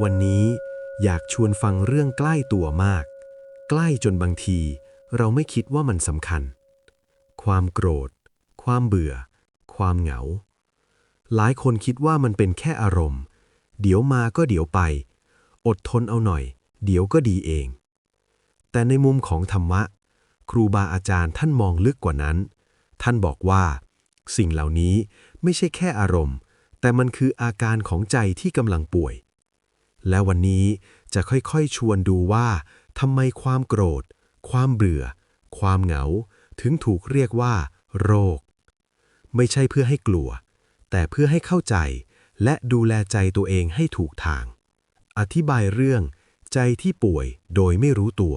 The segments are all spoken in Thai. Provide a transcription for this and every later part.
วันนี้อยากชวนฟังเรื่องใกล้ตัวมาก ใกล้จนบางที เราไม่คิดว่ามันสำคัญ ความโกรธ ความเบื่อ ความเหงา หลายคนคิดว่ามันเป็นแค่อารมณ์ เดี๋ยวมาก็เดี๋ยวไป อดทนเอาหน่อย เดี๋ยวก็ดีเอง แต่ในมุมของธรรมะ ครูบาอาจารย์ท่านมองลึกกว่านั้น ท่านบอกว่า สิ่งเหล่านี้ไม่ใช่แค่อารมณ์ แต่มันคืออาการของใจที่กำลังป่วย และวันนี้จะค่อยๆชวนดูว่าทำไมความโกรธ ความเบื่อ ความเหงา ถึงถูกเรียกว่า โรค ไม่ใช่เพื่อให้กลัว แต่เพื่อให้เข้าใจ และดูแลใจตัวเองให้ถูกทาง อธิบายเรื่อง ใจที่ป่วยโดยไม่รู้ตัว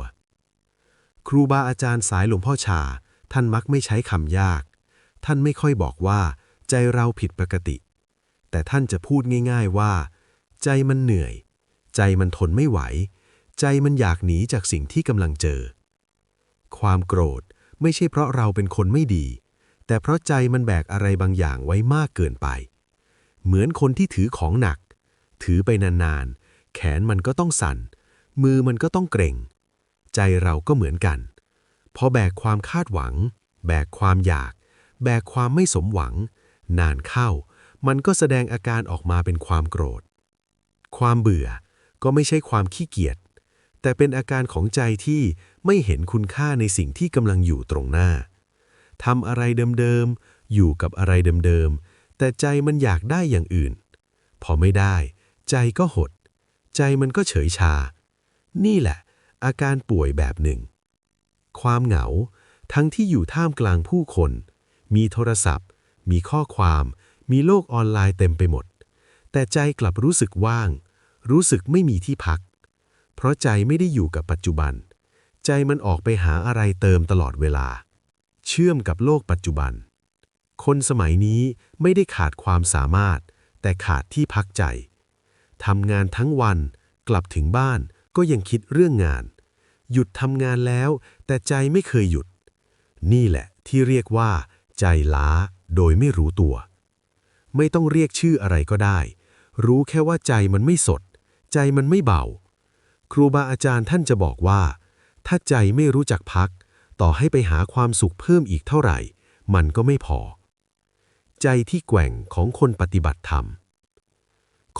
ครูบาอาจารย์สายหลวงพ่อชา ท่านมักไม่ใช้คำยาก ท่านไม่ค่อยบอกว่า ใจเราผิดปกติ แต่ท่านจะพูดง่าย ๆว่า ใจมันเหนื่อย ใจมันทนไม่ไหว ใจมันอยากหนีจากสิ่งที่กำลังเจอ ความโกรธไม่ใช่เพราะเราเป็นคนไม่ดี แต่เพราะใจมันแบกอะไรบางอย่างไว้มากเกินไป เหมือนคนที่ถือของหนัก ถือไปนานๆ แขนมันก็ต้องสั่น มือมันก็ต้องเกร็ง ใจเราก็เหมือนกัน พอแบกความคาดหวัง แบกความอยาก แบกความไม่สมหวัง นานเข้า มันก็แสดงอาการออกมาเป็นความโกรธ ความเบื่อ ก็ไม่ใช่ความขี้เกียจ แต่เป็นอาการของใจที่ไม่เห็นคุณค่าในสิ่งที่กำลังอยู่ตรงหน้าทำอะไรเดิมๆ อยู่กับอะไรเดิมๆ แต่ใจมันอยากได้อย่างอื่น พอไม่ได้ ใจก็หด ใจมันก็เฉยชา นี่แหละ อาการป่วยแบบหนึ่ง ความเหงา ทั้งที่อยู่ท่ามกลางผู้คน มีโทรศัพท์ มีข้อความ มีโลกออนไลน์เต็มไปหมด แต่ใจกลับรู้สึกว่าง รู้สึกไม่มีที่พัก เพราะใจไม่ได้อยู่กับปัจจุบัน ใจมันออกไปหาอะไรเติมตลอดเวลา เชื่อมกับโลกปัจจุบัน คนสมัยนี้ไม่ได้ขาดความสามารถ แต่ขาดที่พักใจทำงานทั้งวันกลับถึงบ้านก็ยังคิดเรื่องงาน หยุดทำงานแล้ว แต่ใจไม่เคยหยุด นี่แหละที่เรียกว่า ใจล้าโดยไม่รู้ตัว ไม่ต้องเรียกชื่ออะไรก็ได้ รู้แค่ว่าใจมันไม่สด ใจมันไม่เบา ครูบาอาจารย์ท่านจะบอกว่า ถ้าใจไม่รู้จักพัก ต่อให้ไปหาความสุขเพิ่มอีกเท่าไหร่ มันก็ไม่พอ ใจที่แกว่งของคนปฏิบัติธรรม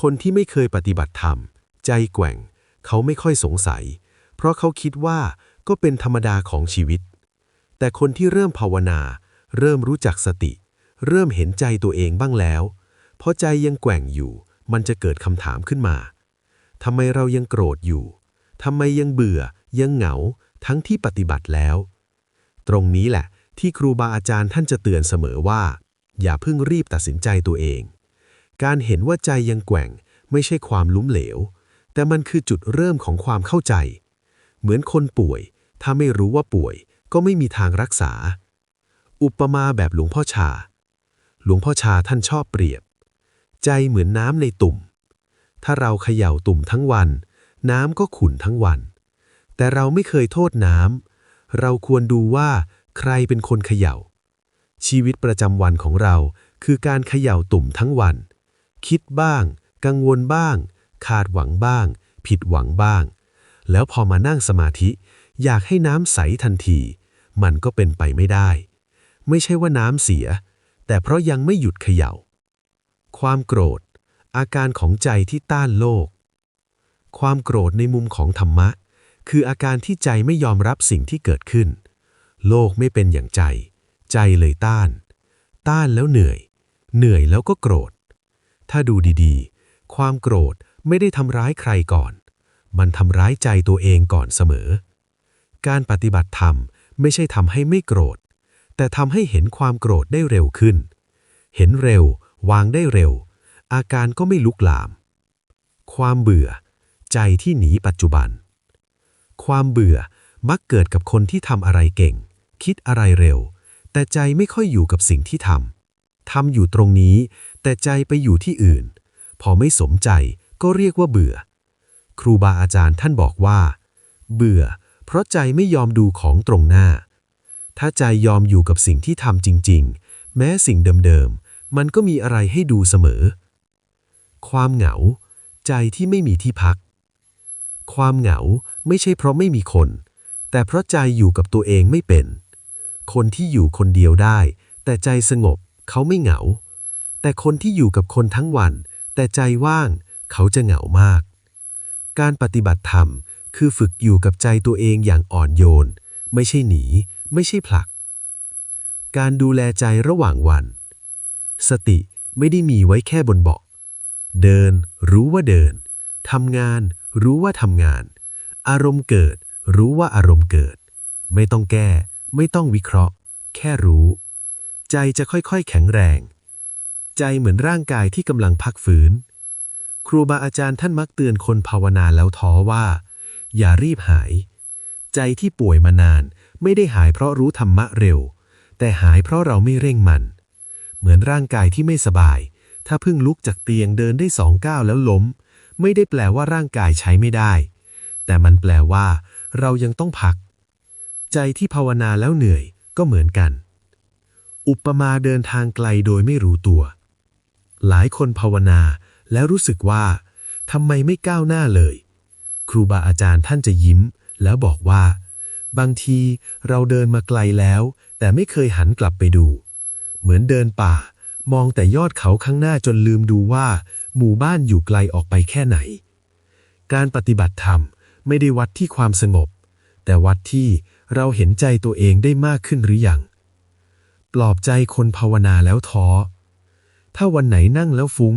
คนที่ไม่เคยปฏิบัติธรรม ใจแกว่ง เขาไม่ค่อยสงสัย เพราะเขาคิดว่าก็เป็นธรรมดาของชีวิต แต่คนที่เริ่มภาวนา เริ่มรู้จักสติ เริ่มเห็นใจตัวเองบ้างแล้ว เพราะใจยังแกว่งอยู่ มันจะเกิดคำถามขึ้นมา ทำไมเรายังโกรธอยู่ ทำไมยังเบื่อ ยังเหงา ทั้งที่ปฏิบัติแล้ว ตรงนี้แหละ ที่ครูบาอาจารย์ท่านจะเตือนเสมอว่า อย่าเพิ่งรีบตัดสินใจตัวเอง การเห็นว่าใจยังแกว่ง ไม่ใช่ความลุ้มเหลว แต่มันคือจุดเริ่มของความเข้าใจ เหมือนคนป่วย ถ้าไม่รู้ว่าป่วย ก็ไม่มีทางรักษา อุปมาแบบหลวงพ่อชา หลวงพ่อชาท่านชอบเปรียบ ใจเหมือนน้ำในตุ่ม ถ้าเราเขย่าตุ่มทั้งวัน น้ำก็ขุ่นทั้งวัน แต่เราไม่เคยโทษน้ำ เราควรดูว่าใครเป็นคนเขย่า ชีวิตประจำวันของเราคือการเขย่าตุ่มทั้งวัน คิดบ้าง กังวลบ้าง ขาดหวังบ้าง ผิดหวังบ้าง แล้วพอมานั่งสมาธิ อยากให้น้ำใสทันที มันก็เป็นไปไม่ได้ ไม่ใช่ว่าน้ำเสีย แต่เพราะยังไม่หยุดเขย่า ความโกรธ อาการของใจที่ต้านโลก ความโกรธในมุมของธรรมะ คืออาการที่ใจไม่ยอมรับสิ่งที่เกิดขึ้น โลกไม่เป็นอย่างใจ ใจเลยต้าน ต้านแล้วเหนื่อย เหนื่อยแล้วก็โกรธ ถ้าดูดีๆ ความโกรธไม่ได้ทำร้ายใครก่อน มันทำร้ายใจตัวเองก่อนเสมอ การปฏิบัติธรรมไม่ใช่ทำให้ไม่โกรธ แต่ทำให้เห็นความโกรธได้เร็วขึ้น เห็นเร็ว วางได้เร็ว อาการก็ไม่ลุกลาม ความเบื่อ ใจที่หนีปัจจุบัน ความเบื่อมักเกิดกับคนที่ทำอะไรเก่ง คิดอะไรเร็ว แต่ใจไม่ค่อยอยู่กับสิ่งที่ทำทำอยู่ตรงนี้ แต่ใจไปอยู่ที่อื่น พอไม่สมใจก็เรียกว่าเบื่อ ครูบาอาจารย์ท่านบอกว่า เบื่อ เพราะใจไม่ยอมดูของตรงหน้า ถ้าใจยอมอยู่กับสิ่งที่ทำจริง ๆ แม้สิ่งเดิมๆมันก็มีอะไรให้ดูเสมอ ความเหงา ใจที่ไม่มีที่พัก ความเหงาไม่ใช่เพราะไม่มีคน แต่เพราะใจอยู่กับตัวเองไม่เป็น คนที่อยู่คนเดียวได้ แต่ใจสงบเขาไม่เหงา แต่คนที่อยู่กับคนทั้งวัน แต่ใจว่างเขาจะเหงามาก การปฏิบัติธรรมคือฝึกอยู่กับใจตัวเองอย่างอ่อนโยน ไม่ใช่หนี ไม่ใช่ผลัก การดูแลใจระหว่างวัน สติไม่ได้มีไว้แค่บนเบาะ เดิน รู้ว่าเดิน ทำงาน รู้ว่าทำงาน อารมณ์เกิด รู้ว่าอารมณ์เกิด ไม่ต้องแก้ ไม่ต้องวิเคราะห์ แค่รู้ ใจจะค่อยๆ แข็งแรง ใจเหมือนร่างกายที่กำลังพักฟื้นครูบาอาจารย์ท่านมักเตือนคนภาวนาแล้วท้อว่า อย่ารีบหาย ใจที่ป่วยมานาน ไม่ได้หายเพราะรู้ธรรมะเร็ว แต่หายเพราะเราไม่เร่งมัน เหมือนร่างกายที่ไม่สบาย ถ้าเพิ่งลุกจากเตียงเดินได้สองก้าวแล้วล้ม ไม่ได้แปลว่าร่างกายใช้ไม่ได้ แต่มันแปลว่า เรายังต้องพัก ใจที่ภาวนาแล้วเหนื่อยก็เหมือนกัน อุปมาเดินทางไกลโดยไม่รู้ตัว หลายคนภาวนาแล้วรู้สึกว่าทำไมไม่ก้าวหน้าเลย ครูบาอาจารย์ท่านจะยิ้ม แล้วบอกว่า บางทีเราเดินมาไกลแล้ว แต่ไม่เคยหันกลับไปดู เหมือนเดินป่า มองแต่ยอดเขาข้างหน้าจนลืมดูว่า หมู่บ้านอยู่ไกลออกไปแค่ไหน การปฏิบัติธรรมไม่ได้วัดที่ความสงบ แต่วัดที่เราเห็นใจตัวเองได้มากขึ้นหรือยังปลอบใจคนภาวนาแล้วท้อ ถ้าวันไหนนั่งแล้วฟุ้ง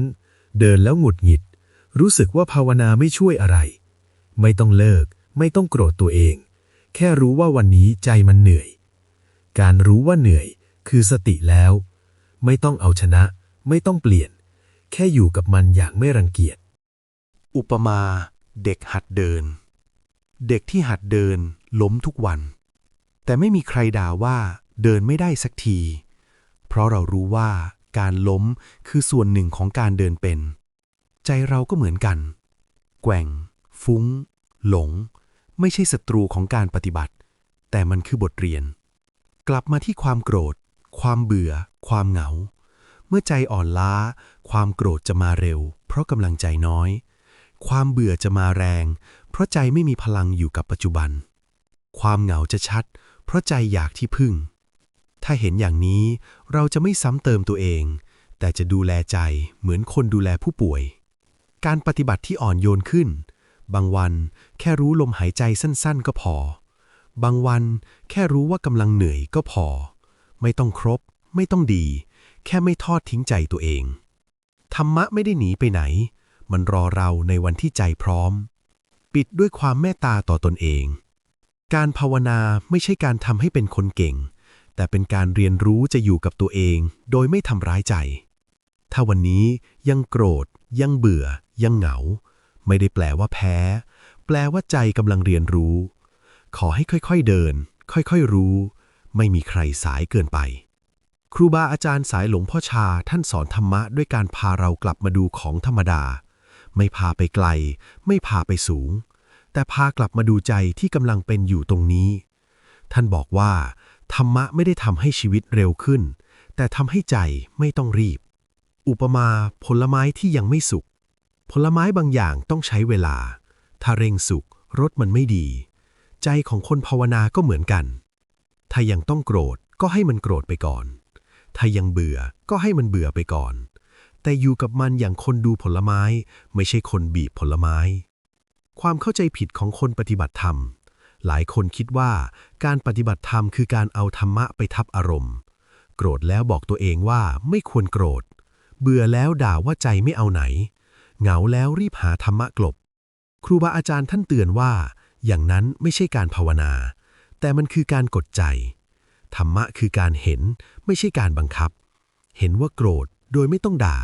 เดินแล้วหงุดหงิด รู้สึกว่าภาวนาไม่ช่วยอะไร ไม่ต้องเลิก ไม่ต้องโกรธตัวเอง แค่รู้ว่าวันนี้ใจมันเหนื่อย การรู้ว่าเหนื่อยคือสติแล้ว ไม่ต้องเอาชนะ ไม่ต้องเปลี่ยน แค่อยู่กับมันอย่างไม่รังเกียจ อุปมา เด็กหัดเดิน เด็กที่หัดเดินล้มทุกวัน แต่ไม่มีใครด่าว่าเดินไม่ได้สักที เพราะเรารู้ว่าการล้มคือส่วนหนึ่งของการเดินเป็น ใจเราก็เหมือนกัน แกว่ง ฟุ้ง หลง ไม่ใช่ศัตรูของการปฏิบัติ แต่มันคือบทเรียน กลับมาที่ความโกรธ ความเบื่อ ความเหงา เมื่อใจอ่อนล้า ความโกรธจะมาเร็ว เพราะกำลังใจน้อย ความเบื่อจะมาแรง เพราะใจไม่มีพลังอยู่กับปัจจุบัน ความเหงาจะชัด เพราะใจอยากที่พึ่ง ถ้าเห็นอย่างนี้เราจะไม่ซ้ำเติมตัวเอง แต่จะดูแลใจเหมือนคนดูแลผู้ป่วย การปฏิบัติที่อ่อนโยนขึ้น บางวันแค่รู้ลมหายใจสั้นๆ ก็พอ บางวันแค่รู้ว่ากำลังเหนื่อยก็พอ ไม่ต้องครบ ไม่ต้องดี แค่ไม่ทอดทิ้งใจตัวเอง ธรรมะไม่ได้หนีไปไหน มันรอเราในวันที่ใจพร้อม ปิดด้วยความเมตตาต่อตนเอง การภาวนาไม่ใช่การทำให้เป็นคนเก่ง แต่เป็นการเรียนรู้จะอยู่กับตัวเอง โดยไม่ทำร้ายใจ ถ้าวันนี้ยังโกรธ ยังเบื่อ ยังเหงา ไม่ได้แปลว่าแพ้ แปลว่าใจกำลังเรียนรู้ ขอให้ค่อยๆเดิน ค่อยๆรู้ ไม่มีใครสายเกินไป ครูบาอาจารย์สายหลวงพ่อชาท่านสอนธรรมะด้วยการพาเรากลับมาดูของธรรมดา ไม่พาไปไกล ไม่พาไปสูง แต่พากลับมาดูใจที่กำลังเป็นอยู่ตรงนี้ ท่านบอกว่า ธรรมะไม่ได้ทำให้ชีวิตเร็วขึ้น แต่ทำให้ใจไม่ต้องรีบ อุปมาผลไม้ที่ยังไม่สุกผลไม้บางอย่างต้องใช้เวลา ถ้าเร่งสุกรสมันไม่ดี ใจของคนภาวนาก็เหมือนกัน ถ้ายังต้องโกรธก็ให้มันโกรธไปก่อน ถ้ายังเบื่อก็ให้มันเบื่อไปก่อน แต่อยู่กับมันอย่างคนดูผลไม้ ไม่ใช่คนบีบผลไม้ ความเข้าใจผิดของคนปฏิบัติธรรม หลายคนคิดว่าการปฏิบัติธรรมคือการเอาธรรมะไปทับอารมณ์ โกรธแล้วบอกตัวเองว่าไม่ควรโกรธ เบื่อแล้วด่าว่าใจไม่เอาไหน เหงาแล้วรีบหาธรรมะกลบ ครูบาอาจารย์ท่านเตือนว่า อย่างนั้นไม่ใช่การภาวนา แต่มันคือการกดใจ ธรรมะคือการเห็นไม่ใช่การบังคับ เห็นว่าโกรธโดยไม่ต้องด่า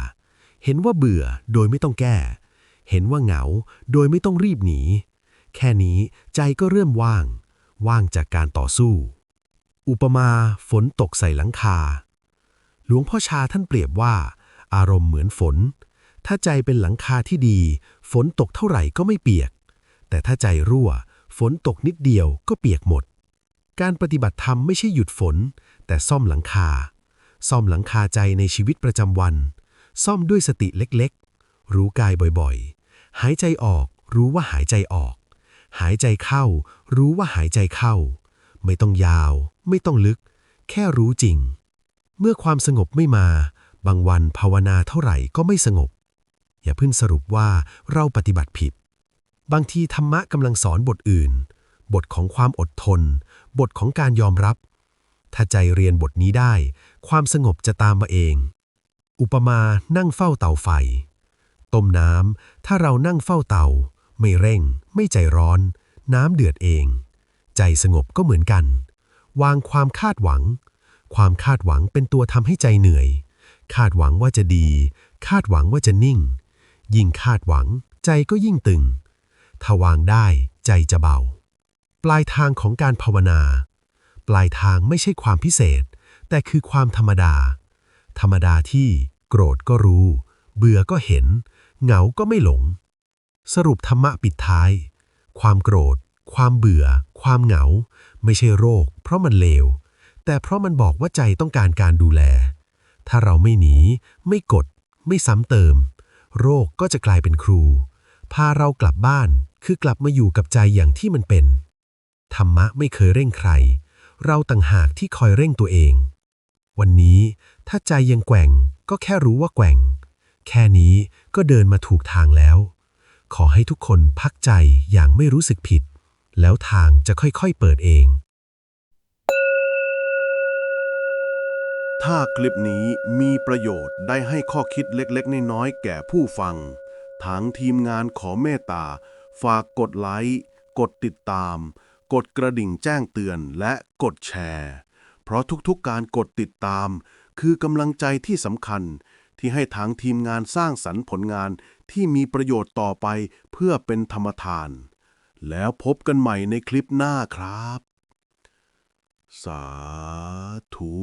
เห็นว่าเบื่อโดยไม่ต้องแก้ เห็นว่าเหงาโดยไม่ต้องรีบหนี แค่นี้ใจก็เริ่มว่าง ว่างจากการต่อสู้ อุปมาฝนตกใส่หลังคา หลวงพ่อชาท่านเปรียบว่า อารมณ์เหมือนฝน ถ้าใจเป็นหลังคาที่ดี ฝนตกเท่าไหร่ก็ไม่เปียก แต่ถ้าใจรั่ว ฝนตกนิดเดียวก็เปียกหมด การปฏิบัติธรรมไม่ใช่หยุดฝน แต่ซ่อมหลังคา ซ่อมหลังคาใจในชีวิตประจำวัน ซ่อมด้วยสติเล็กๆ รู้กายบ่อยๆ หายใจออกรู้ว่าหายใจออก หายใจเข้า รู้ว่าหายใจเข้า ไม่ต้องยาว ไม่ต้องลึก แค่รู้จริง เมื่อความสงบไม่มา บางวันภาวนาเท่าไหร่ก็ไม่สงบ อย่าเพิ่งสรุปว่าเราปฏิบัติผิด บางทีธรรมะกำลังสอนบทอื่น บทของความอดทน บทของการยอมรับ ถ้าใจเรียนบทนี้ได้ ความสงบจะตามมาเอง อุปมานั่งเฝ้าเตาไฟ ต้มน้ำถ้าเรานั่งเฝ้าเตา ไม่เร่ง ไม่ใจร้อน น้ำเดือดเอง ใจสงบก็เหมือนกัน วางความคาดหวัง ความคาดหวังเป็นตัวทำให้ใจเหนื่อย คาดหวังว่าจะดี คาดหวังว่าจะนิ่ง ยิ่งคาดหวัง ใจก็ยิ่งตึงถ้าวางได้ใจจะเบา ปลายทางของการภาวนา ปลายทางไม่ใช่ความพิเศษ แต่คือความธรรมดา ธรรมดาที่โกรธก็รู้ เบื่อก็เห็น เหงาก็ไม่หลง สรุปธรรมะปิดท้าย ความโกรธ ความเบื่อ ความเหงา ไม่ใช่โรค เพราะมันเลว แต่เพราะมันบอกว่าใจต้องการการดูแล ถ้าเราไม่หนี ไม่กด ไม่ซ้ำเติม โรคก็จะกลายเป็นครู พาเรากลับบ้านคือกลับมาอยู่กับใจอย่างที่มันเป็น ธรรมะไม่เคยเร่งใคร เราต่างหากที่คอยเร่งตัวเอง วันนี้ถ้าใจยังแกว่งก็แค่รู้ว่าแกว่ง แค่นี้ก็เดินมาถูกทางแล้ว ขอให้ทุกคนพักใจอย่างไม่รู้สึกผิด แล้วทางจะค่อยๆเปิดเอง ถ้าคลิปนี้มีประโยชน์ได้ให้ข้อคิดเล็กๆน้อยๆแก่ผู้ฟัง ทางทีมงานขอเมตตา ฝากกดไลค์ กดติดตาม กดกระดิ่งแจ้งเตือนและกดแชร์ เพราะทุกๆการกดติดตาม คือกำลังใจที่สำคัญที่ให้ทางทีมงานสร้างสรรค์ผลงานที่มีประโยชน์ต่อไปเพื่อเป็นธรรมทาน แล้วพบกันใหม่ในคลิปหน้าครับ สาธุ